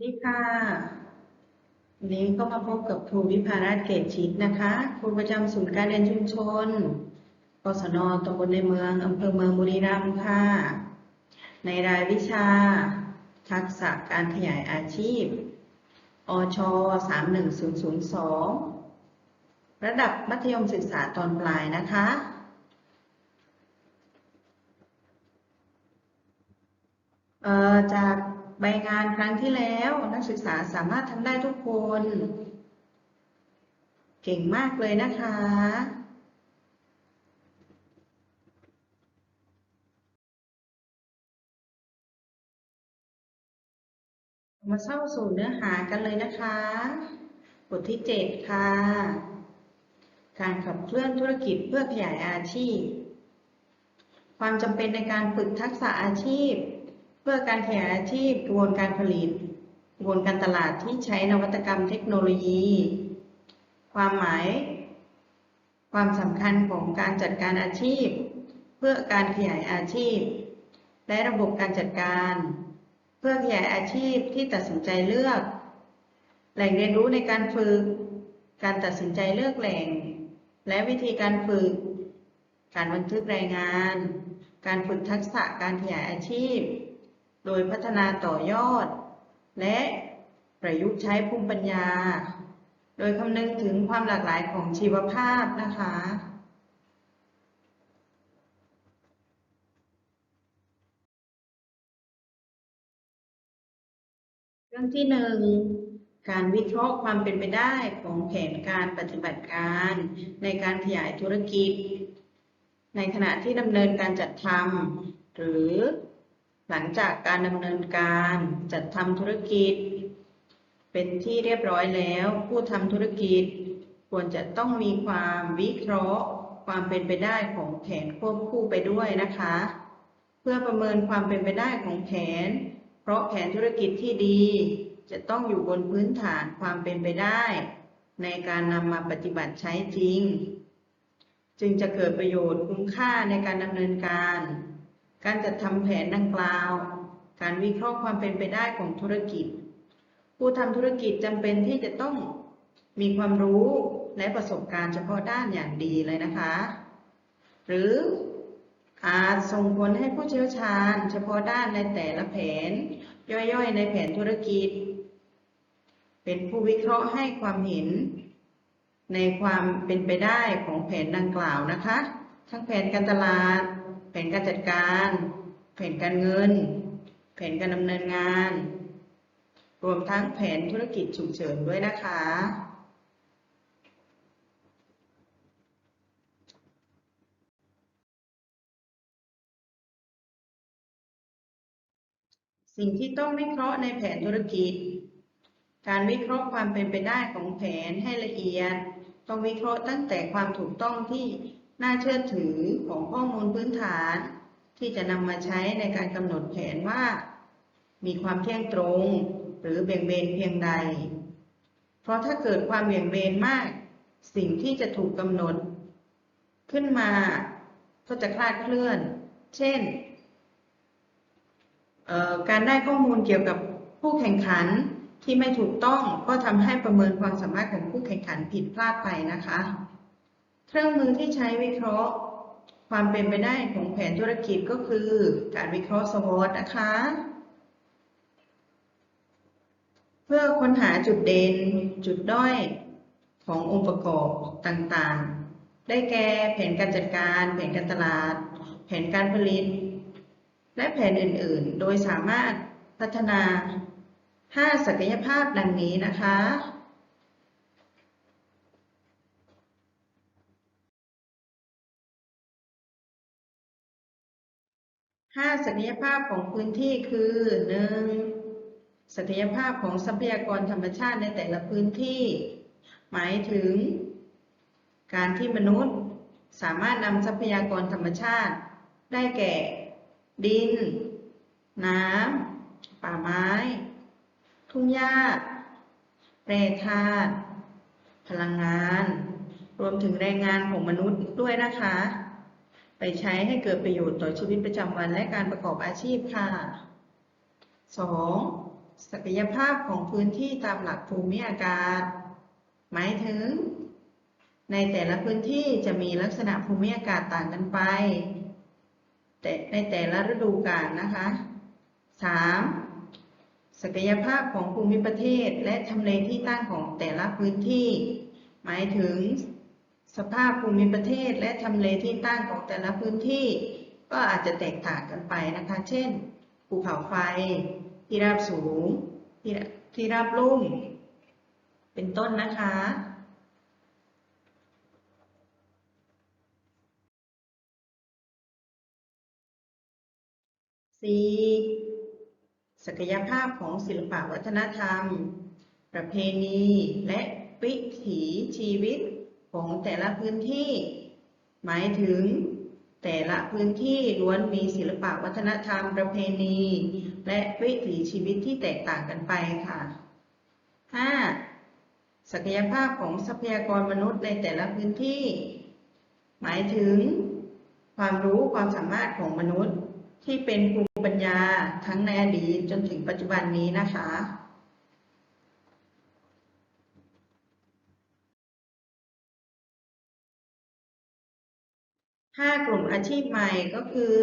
สวัสดีค่ะ วันนี้ก็มาพบกับครูวิภาราชเกตชิตนะคะ ครูประจำศูนย์การเรียนชุมชนกศนตำบลในเมืองอำเภอเมืองบุรีรัมย์ค่ะ ในรายวิชา ทักษะการขยายอาชีพ อช 31002 ระดับมัธยมศึกษาตอนปลายนะคะจาก ใบงานครั้งที่แล้วนักศึกษาสามารถทำได้ทุกคน เก่งมากเลยนะคะ มาเข้าสู่เนื้อหากันเลยนะคะ บทที่ 7 ค่ะ การขับเคลื่อนธุรกิจเพื่อขยายอาชีพ ความจำเป็นในการฝึกทักษะอาชีพ เพื่อการขยายอาชีพกระบวนการผลิตกระบวนการตลาดที่ใช้นวัตกรรมเทคโนโลยี ความหมาย ความสำคัญของการจัดการอาชีพ เพื่อการขยายอาชีพ และระบบการจัดการ เพื่อขยายอาชีพที่ตัดสินใจเลือก แหล่งเรียนรู้ในการฝึก การตัดสินใจเลือกแหล่ง และวิธีการฝึก การบันทึกรายงาน การฝึกทักษะการขยายอาชีพ โดยพัฒนาต่อยอด และประยุกต์ใช้ภูมิปัญญา โดยคำนึงถึงความหลากหลายของชีวภาพนะคะ เรื่องที่หนึ่งการวิเคราะห์ความเป็นไปได้ของแผนการปฏิบัติการในการขยายธุรกิจ ในขณะที่ดำเนินการจัดทำหรือ หลังจากการดำเนินการจัดทำธุรกิจ เป็นที่เรียบร้อยแล้ว ผู้ทำธุรกิจ ควรจะต้องมีความวิเคราะห์ ความเป็นไปได้ของแผนควบคู่ไปด้วยนะคะ เพื่อประเมินความเป็นไปได้ของแผน เพราะแผนธุรกิจที่ดี จะต้องอยู่บนพื้นฐานความเป็นไปได้ ในการนำมาปฏิบัติใช้จริง จึงจะเกิดประโยชน์คุ้มค่าในการดำเนินการ การจัดทำแผนดังกล่าว การวิเคราะห์ความเป็นไปได้ของธุรกิจ ผู้ทำธุรกิจจำเป็นที่จะต้องมีความรู้และประสบการณ์เฉพาะด้านอย่างดีเลยนะคะ หรืออาจส่งผลให้ผู้เชี่ยวชาญ เฉพาะด้านในแต่ละแผน ย่อยๆ ในแผนธุรกิจ เป็นผู้วิเคราะห์ให้ความเห็น ในความเป็นไปได้ของแผนดังกล่าวนะคะ ทั้งแผนการตลาด แผนการจัดการ แผนการเงิน แผนการดำเนินงาน รวมทั้งแผนธุรกิจฉุกเฉินด้วยนะคะ สิ่งที่ต้องวิเคราะห์ในแผนธุรกิจ การวิเคราะห์ความเป็นไปได้ของแผนให้ละเอียด ต้องวิเคราะห์ตั้งแต่ความถูกต้องที่ น่าเชื่อถือของข้อมูลพื้นฐาน ที่จะนำมาใช้ในการกำหนดแผนว่า มีความเที่ยงตรง หรือเบี่ยงเบนเพียงใด เพราะถ้าเกิดความเบี่ยงเบนมาก สิ่งที่จะถูกกำหนด ขึ้นมาก็จะคลาดเคลื่อน เช่น การได้ข้อมูลเกี่ยวกับผู้แข่งขันที่ไม่ถูกต้องก็ทำให้ประเมินความสามารถของผู้แข่งขันผิดพลาดไปนะคะ เครื่องมือที่ใช้วิเคราะห์ ความเป็นไปได้ของแผนธุรกิจก็คือ การวิเคราะห์ SWOT นะคะ เพื่อค้นหาจุดเด่นจุดด้อยขององค์ประกอบต่างๆ ได้แก่แผนการจัดการ แผนการตลาด แผนการผลิต และแผนอื่นๆ โดยสามารถพัฒนา 5 ศักยภาพดังนี้นะคะ 5ศักยภาพของพื้นที่คือ 1. ศักยภาพของทรัพยากรธรรมชาติในแต่ละพื้นที่ หมายถึง การที่มนุษย์สามารถนำทรัพยากรธรรมชาติ ได้แก่ ดิน น้ำ ป่าไม้ ทุ่งหญ้าแร่ธาตุพลังงาน รวมถึงแรงงานของมนุษย์ด้วยนะคะ ไปใช้ให้เกิดประโยชน์ต่อชีวิตประจำวันและการประกอบอาชีพค่ะ 2. ศักยภาพของพื้นที่ตามหลักภูมิอากาศ หมายถึง ในแต่ละพื้นที่จะมีลักษณะภูมิอากาศต่างกันไป แต่ในแต่ละฤดูกาลนะคะ 3. ศักยภาพของภูมิประเทศและทำเลที่ตั้งของแต่ละพื้นที่ หมายถึง สภาพภูมิประเทศและทำเลที่ตั้งของแต่ละพื้นที่ ก็อาจจะแตกต่างกันไปนะคะ เช่น ภูเขาไฟ ที่ราบสูง ที่ที่ราบลุ่ม เป็นต้นนะคะ 4. ศักยภาพของศิลปวัฒนธรรม ประเพณี และวิถีชีวิต ของแต่ละพื้นที่ หมายถึงแต่ละพื้นที่ล้วนมีศิลปวัฒนธรรมประเพณี และวิถีชีวิตที่แตกต่างกันไปค่ะ 5. ศักยภาพของทรัพยากรมนุษย์ในแต่ละพื้นที่ หมายถึง ความรู้ความสามารถของมนุษย์ที่เป็นภูมิปัญญาทั้งในอดีตจนถึงปัจจุบันนี้นะคะ ห้ากลุ่มอาชีพใหม่ก็คือ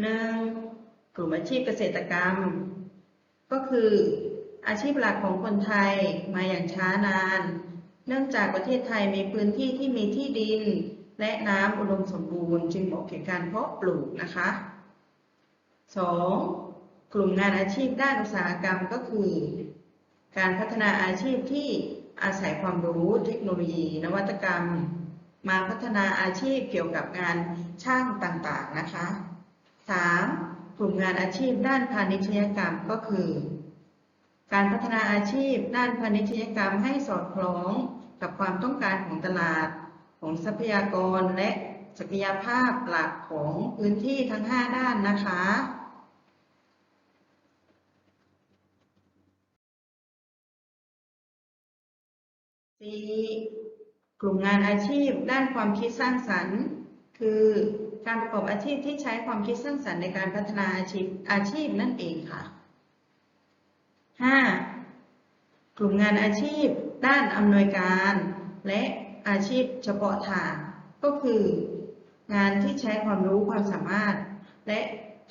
หนึ่งกลุ่มอาชีพเกษตรกรรม ก็คืออาชีพหลักของคนไทยมาอย่างช้านาน เนื่องจากประเทศไทยมีพื้นที่ที่มีที่ดิน และน้ำอุดมสมบูรณ์ จึงเหมาะแก่การเพาะปลูกนะคะ 2. กลุ่มงานอาชีพด้านอุตสาหกรรมก็คือ การพัฒนาอาชีพที่อาศัยความรู้เทคโนโลยี นวัตกรรม มาพัฒนาอาชีพเกี่ยวกับงานช่างต่างๆนะคะ 3. กลุ่มงานอาชีพด้านพาณิชยกรรมก็คือ การพัฒนาอาชีพด้านพาณิชยกรรมให้สอดคล้องกับความต้องการของตลาดของทรัพยากรและศักยภาพหลักของพื้นที่ทั้ง 5 ด้านนะคะ 4. กลุ่มงานอาชีพด้านความคิดสร้างสรรค์ คือการประกอบอาชีพที่ใช้ความคิดสร้างสรรค์ในการพัฒนาอาชีพอาชีพนั่นเองค่ะ 5. กลุ่มงานอาชีพ ด้านอำนวยการ และอาชีพเฉพาะทาง ก็คืองานที่ใช้ความรู้ความสามารถ และ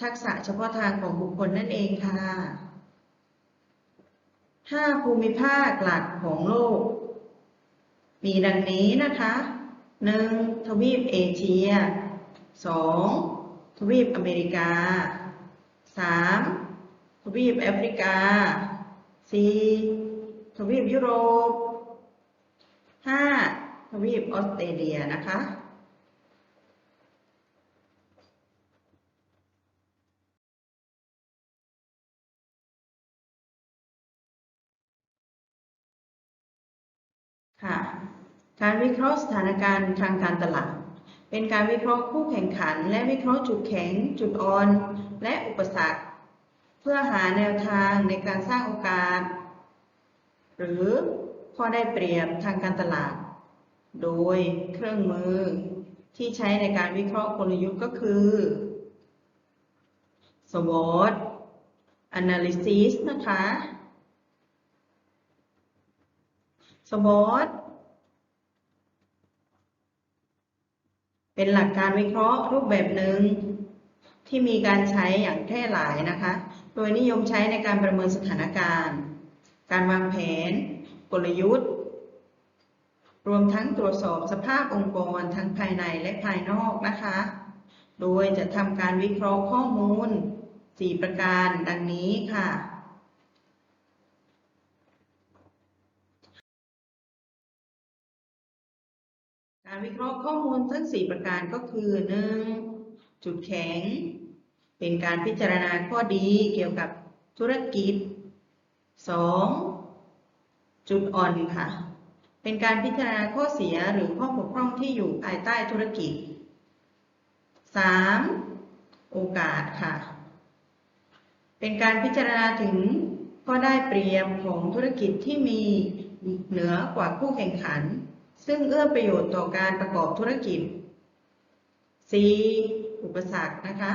ทักษะเฉพาะทางของบุคคลนั่นเองค่ะ 5. ภูมิภาคหลักของโลก มีดังนี้นะคะ 1. ทวีปเอเชีย 2. ทวีปอเมริกา 3. ทวีปแอฟริกา 4. ทวีปยุโรป 5. ทวีปออสเตรเลียนะคะค่ะ การวิเคราะห์สถานการณ์ทางการตลาด เป็นการวิเคราะห์คู่แข่งขัน และวิเคราะห์จุดแข็ง จุดอ่อน และอุปสรรค เพื่อหาแนวทางในการสร้างโอกาส หรือข้อได้เปรียบทางการตลาด โดยเครื่องมือที่ใช้ในการวิเคราะห์กลยุทธ์ก็คือ SWOT Analysis นะคะ SWOT เป็นหลักการวิเคราะห์รูปแบบหนึ่งที่มีการใช้อย่างแพร่หลายนะคะ โดยนิยมใช้ในการประเมินสถานการณ์ การวางแผน กลยุทธ์ รวมทั้งตรวจสอบสภาพองค์กรทั้งภายในและภายนอกนะคะ โดยจะทำการวิเคราะห์ข้อมูล 4 ประการดังนี้ค่ะ การวิเคราะห์ข้อมูลทั้ง 4 ประการก็คือ 1. จุดแข็ง เป็นการพิจารณาข้อดีเกี่ยวกับธุรกิจ 2. จุดอ่อนค่ะ เป็นการพิจารณาข้อเสียหรือข้อบกพร่องที่อยู่ภายใต้ธุรกิจ 3. โอกาสค่ะ เป็นการพิจารณาถึงข้อได้เปรียบของธุรกิจที่มีเหนือกว่าคู่แข่งขัน 4. ซึ่งเอื้อประโยชน์ต่อการประกอบธุรกิจ 4. อุปสรรคนะคะ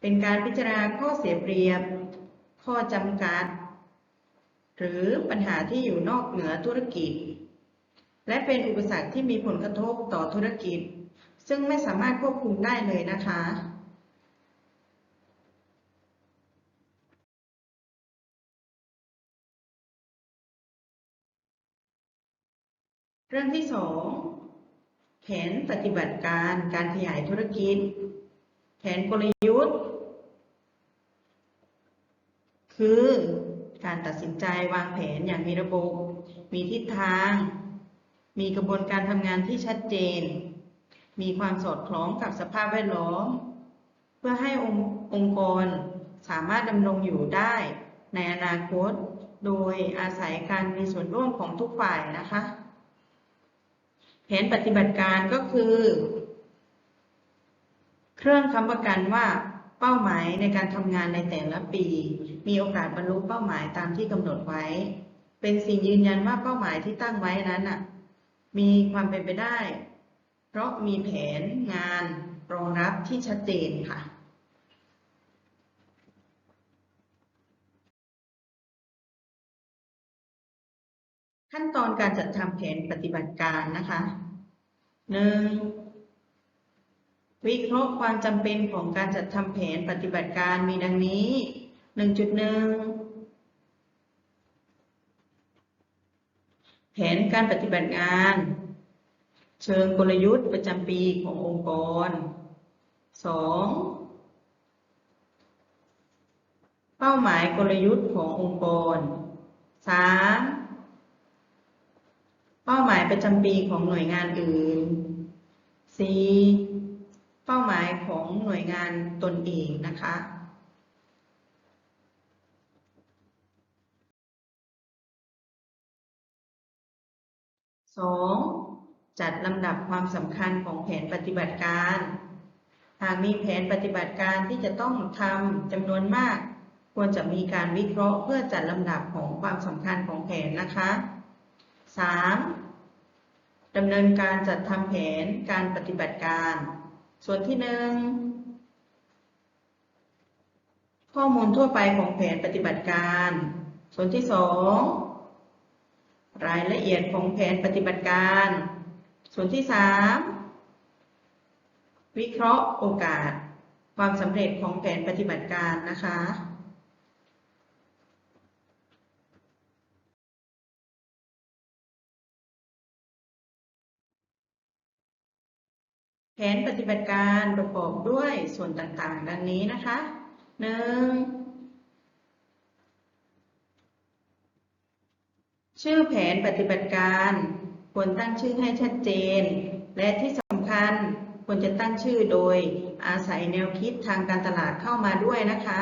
เป็นการพิจารณาข้อเสียเปรียบ ข้อจำกัด หรือปัญหาที่อยู่นอกเหนือธุรกิจ และเป็นอุปสรรคที่มีผลกระทบต่อธุรกิจ ซึ่งไม่สามารถควบคุมได้เลยนะคะ เรื่องที่สองแผนปฏิบัติการการขยายธุรกิจ แผนกลยุทธ์ คือการตัดสินใจวางแผนอย่างมีระบบ มีทิศทาง มีกระบวนการทำงานที่ชัดเจน มีความสอดคล้องกับสภาพแวดล้อม เพื่อให้องค์องค์กรสามารถดำรงอยู่ได้ในอนาคต โดยอาศัยการมีส่วนร่วมของทุกฝ่ายนะคะ แผนปฏิบัติการก็คือ เครื่องค้ำประกันว่าเป้าหมายในการทำงานในแต่ละปี มีโอกาสบรรลุเป้าหมายตามที่กำหนดไว้ เป็นสิ่งยืนยันว่าเป้าหมายที่ตั้งไว้นั้นอะมีความเป็นไปได้ เพราะมีแผนงานรองรับที่ชัดเจนค่ะ ขั้นตอนการจัดทำแผนปฏิบัติการนะคะหนึ่งวิเคราะห์ความจำเป็นของการจัดทำแผนปฏิบัติการมีดังนี้หนึ่งจุดหนึ่งแผนการปฏิบัติงาน เชิงกลยุทธ์ประจำปีขององค์กรสองเป้าหมายกลยุทธ์ขององค์กรสาม เป้าหมายประจำปีของหน่วยงานอื่น 4. เป้าหมายของหน่วยงานตนเองนะคะ 2. จัดลำดับความสำคัญของแผนปฏิบัติการ หากมีแผนปฏิบัติการที่จะต้องทำจำนวนมาก ควรจะมีการวิเคราะห์เพื่อจัดลำดับของความสำคัญของแผนนะคะ 3. ดำเนินการจัดทำแผนการปฏิบัติการ ส่วนที่หนึ่งข้อมูลทั่วไปของแผนปฏิบัติการ ส่วนที่สองรายละเอียดของแผนปฏิบัติการ ส่วนที่สามวิเคราะห์โอกาส ความสำเร็จของแผนปฏิบัติการนะคะ แผนปฏิบัติการประกอบด้วยส่วนต่างๆ ดังนี้นะคะหนึ่งชื่อแผนปฏิบัติการควรตั้งชื่อให้ชัดเจน และที่สำคัญควรจะตั้งชื่อโดยอาศัยแนวคิดทางการตลาดเข้ามาด้วยนะคะ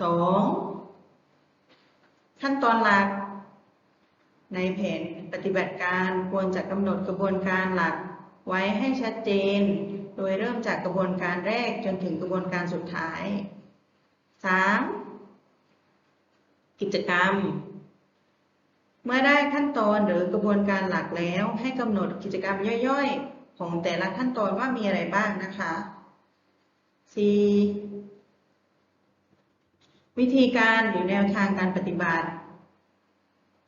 สองขั้นตอนหลัก ในแผนปฏิบัติการควรจะกำหนดกระบวนการหลัก ไว้ให้ชัดเจน โดยเริ่มจากกระบวนการแรกจนถึงกระบวนการสุดท้าย 3. กิจกรรม เมื่อได้ขั้นตอนหรือกระบวนการหลักแล้ว ให้กำหนดกิจกรรมย่อยๆ ของแต่ละขั้นตอนว่ามีอะไรบ้างนะคะ 4. วิธีการหรือแนวทางการปฏิบัติ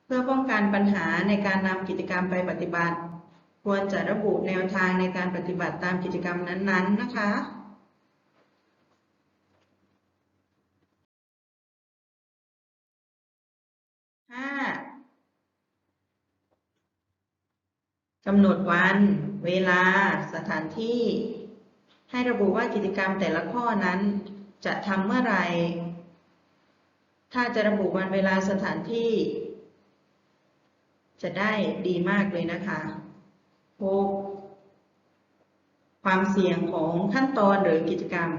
เพื่อป้องกันปัญหาในการนำกิจกรรมไปปฏิบัติ ควรจะระบุแนวทางในการปฏิบัติตามกิจกรรมนั้น ๆ นะคะห้ากำหนดวัน เวลา สถานที่ ให้ระบุว่ากิจกรรมแต่ละข้อนั้น จะทำเมื่อไหร่ ถ้าจะระบุวันเวลาสถานที่ จะได้ดีมากเลยนะคะ หกความเสี่ยงของขั้นตอนหรือกิจกรรม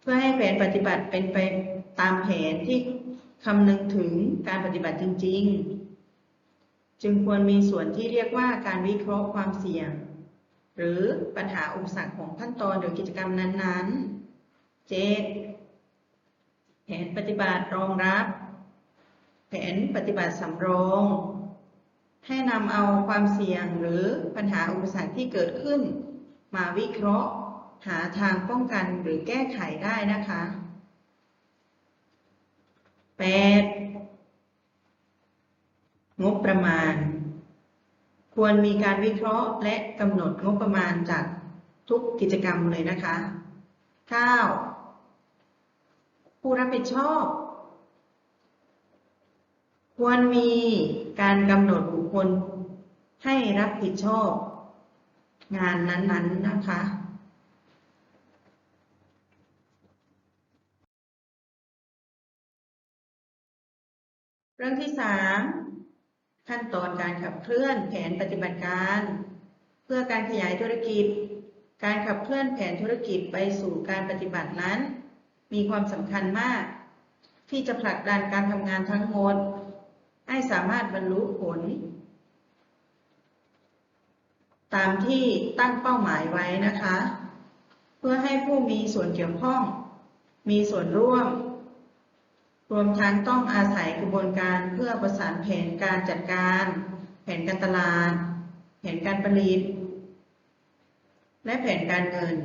เพื่อให้แผนปฏิบัติเป็นไปตามแผนที่คำนึงถึงการปฏิบัติจริง ๆ จึงควรมีส่วนที่เรียกว่าการวิเคราะห์ความเสี่ยง หรือปัญหาอุปสรรคของขั้นตอนหรือกิจกรรมนั้นๆ เจ็ดแผนปฏิบัติรองรับ แผนปฏิบัติสำรอง ให้นำเอาความเสี่ยงหรือปัญหาอุปสรรคที่เกิดขึ้น มาวิเคราะห์ หาทางป้องกันหรือแก้ไขได้นะคะแปดงบประมาณ ควรมีการวิเคราะห์และกำหนดงบประมาณจากทุกกิจกรรมเลยนะคะ 9. ผู้รับผิดชอบ ควรมีการกำหนดบุคคลให้รับผิดชอบ งานนั้นๆนะคะ เรื่องที่สามขั้นตอนการขับเคลื่อนแผนปฏิบัติการ เพื่อการขยายธุรกิจ การขับเคลื่อนแผนธุรกิจไปสู่การปฏิบัตินั้น มีความสำคัญมาก ที่จะผลักดันการทำงานทั้งหมด ให้สามารถบรรลุผล ตามที่ตั้งเป้าหมายไว้นะคะ เพื่อให้ผู้มีส่วนเกี่ยวข้อง มีส่วนร่วม รวมทั้งต้องอาศัยกระบวนการเพื่อประสานแผนการจัดการ แผนการตลาด แผนการผลิต และแผนการเงิน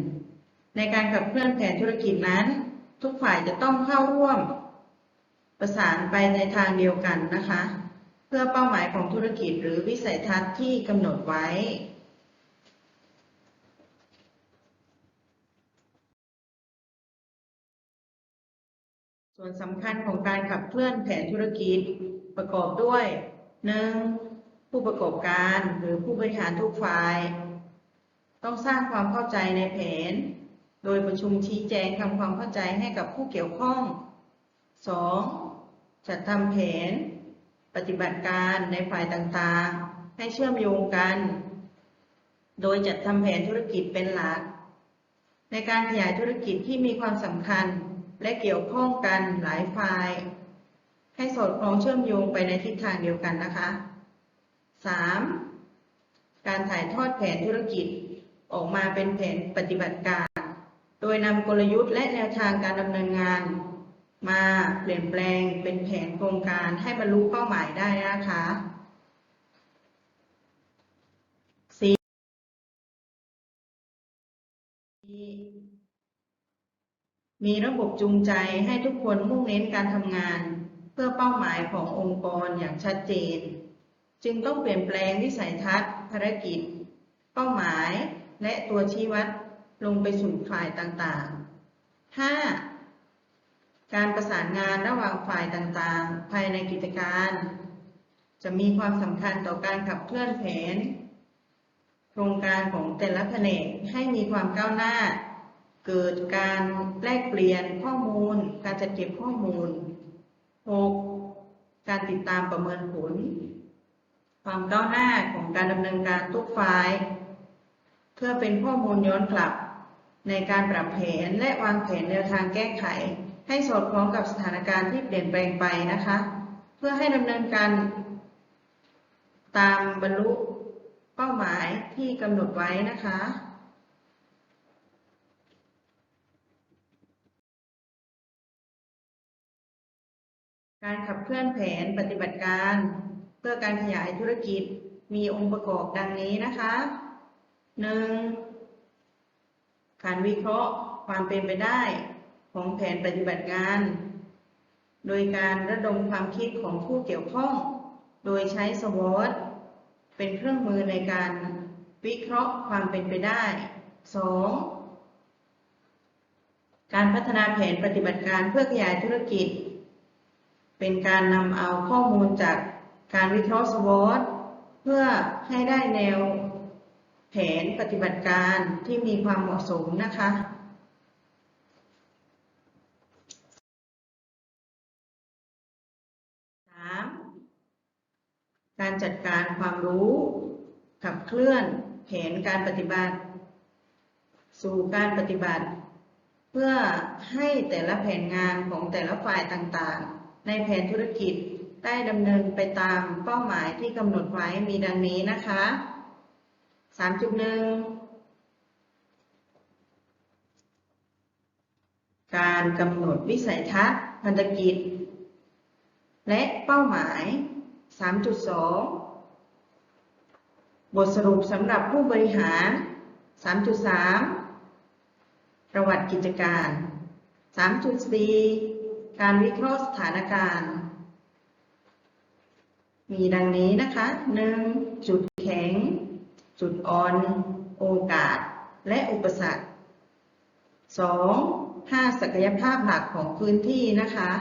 ในการขับเคลื่อนแผนธุรกิจนั้น ทุกฝ่ายจะต้องเข้าร่วม ประสานไปในทางเดียวกันนะคะ เพื่อเป้าหมายของธุรกิจหรือวิสัยทัศน์ที่กำหนดไว้ส่วนสำคัญของการขับเคลื่อนแผนธุรกิจประกอบด้วย 1. ผู้ประกอบการหรือผู้บริหารทุกฝ่าย ต้องสร้างความเข้าใจในแผน โดยประชุมชี้แจงทำความเข้าใจให้กับผู้เกี่ยวข้อง 2. จัดทำแผน ปฏิบัติการในฝ่ายต่างๆ ให้เชื่อมโยงกัน โดยจัดทำแผนธุรกิจเป็นหลัก ในการขยายธุรกิจที่มีความสำคัญและเกี่ยวข้องกันหลายฝ่าย ให้สอดคล้องเชื่อมโยงไปในทิศทางเดียวกันนะคะ 3. การถ่ายทอดแผนธุรกิจออกมาเป็นแผนปฏิบัติการ โดยนำกลยุทธ์และแนวทางการดำเนินงาน มาเปลี่ยนแปลงเป็นแผนโครงการให้บรรลุเป้าหมายได้นะคะมีระบบจูงใจให้ทุกคนมุ่งเน้นการทำงาน เพื่อเป้าหมายขององค์กรอย่างชัดเจน จึงต้องเปลี่ยนแปลงวิสัยทัศน์ ภารกิจ เป้าหมาย และตัวชี้วัดลงไปสู่ฝ่ายต่างๆ 5. การประสานงานระหว่างฝ่ายต่างๆ ภายในกิจการ จะมีความสำคัญต่อการขับเคลื่อนแผน โครงการของแต่ละแผนกให้มีความก้าวหน้า เกิดการแลกเปลี่ยนข้อมูล การจัดเก็บข้อมูล 6. การติดตามประเมินผล ความก้าวหน้าของการดำเนินการทุกฝ่าย เพื่อเป็นข้อมูลย้อนกลับ ในการปรับแผนและวางแผนแนวทางแก้ไข ให้สอดคล้องกับสถานการณ์ที่เปลี่ยนแปลงไปนะคะ เพื่อให้ดำเนินการ ตามบรรลุเป้าหมายที่กำหนดไว้นะคะการขับเคลื่อนแผนปฏิบัติการ เพื่อการขยายธุรกิจมีองค์ประกอบดังนี้นะคะ 1. การวิเคราะห์ความเป็นไปได้ ของแผนปฏิบัติงาน โดยการระดมความคิดของผู้เกี่ยวข้อง โดยใช้สวอตเป็นเครื่องมือในการวิเคราะห์ความเป็นไปได้ 2. การพัฒนาแผนปฏิบัติการเพื่อขยายธุรกิจ เป็นการนำเอาข้อมูลจากการวิเคราะห์สวอตเพื่อให้ได้แนวแผนปฏิบัติการที่มีความเหมาะสมนะคะ 3. การจัดการความรู้ ขับเคลื่อนแผนการปฏิบัติ สู่การปฏิบัติ เพื่อให้แต่ละแผนงานของแต่ละฝ่ายต่างๆ ในแผนธุรกิจได้ดำเนินไปตามเป้าหมายที่กำหนดไว้มีดังนี้นะคะ 3.1 การกำหนดวิสัยทัศน์พันธกิจ และเป้าหมาย 3.2 บทสรุปสำหรับผู้บริหาร 3.3 ประวัติกิจการ 3.4 การวิเคราะห์สถานการณ์ มีดังนี้นะคะหนึ่งจุดแข็ง จุดอ่อน โอกาส และอุปสรรคสองห้าศักยภาพหลักของพื้นที่นะคะ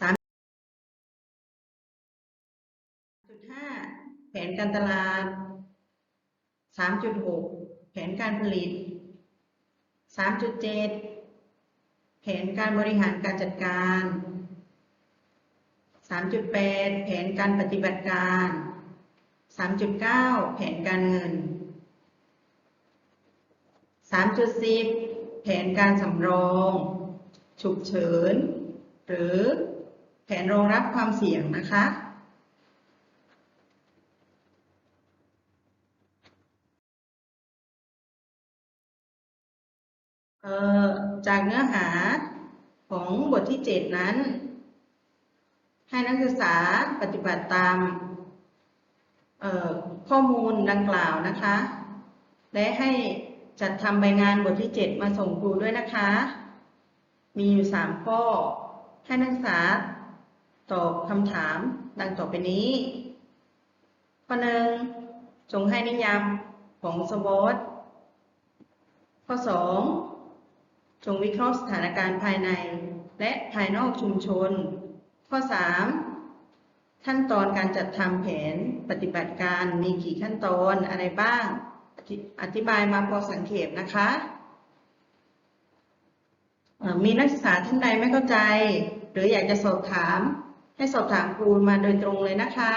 สามจุดห้า แผนการตลาดสามจุดหกแผนการผลิตสามจุดเจ็ดแผนการบริหารการจัดการ 3.8 แผนการปฏิบัติการ 3.9 แผนการเงิน 3.10 แผนการสำรอง ฉุกเฉิน หรือแผนรองรับความเสี่ยงนะคะ เอ่อ จากเนื้อหาของบทที่ 7 นั้น ให้นักศึกษาปฏิบัติตามข้อมูลดังกล่าวนะคะ และให้จัดทำใบงานบทที่ 7 มาส่งครูด้วยนะคะ มีอยู่ 3 ข้อ ให้นักศึกษาตอบคำถามดังต่อไปนี้ ข้อหนึ่งจงให้นิยามของสวอตข้อ 2 จงวิเคราะห์สถานการณ์ภายใน และภายนอกชุมชน ข้อ 3 ขั้นตอนการจัดทำแผนปฏิบัติการมีกี่ขั้นตอนอะไรบ้าง อธิบายมาพอสังเขปนะคะมีนักศึกษาท่านใดไม่เข้าใจ หรืออยากจะสอบถาม ให้สอบถามครูมาโดยตรงเลยนะคะ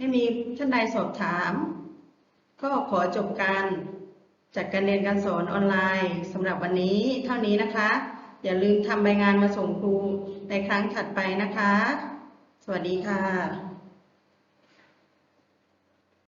ไม่มีท่านใดสอบถาม ก็ขอจบการจัดการเรียนการสอนออนไลน์สำหรับวันนี้เท่านี้นะคะ อย่าลืมทำใบงานมาส่งครูในครั้งถัดไปนะคะ สวัสดีค่ะ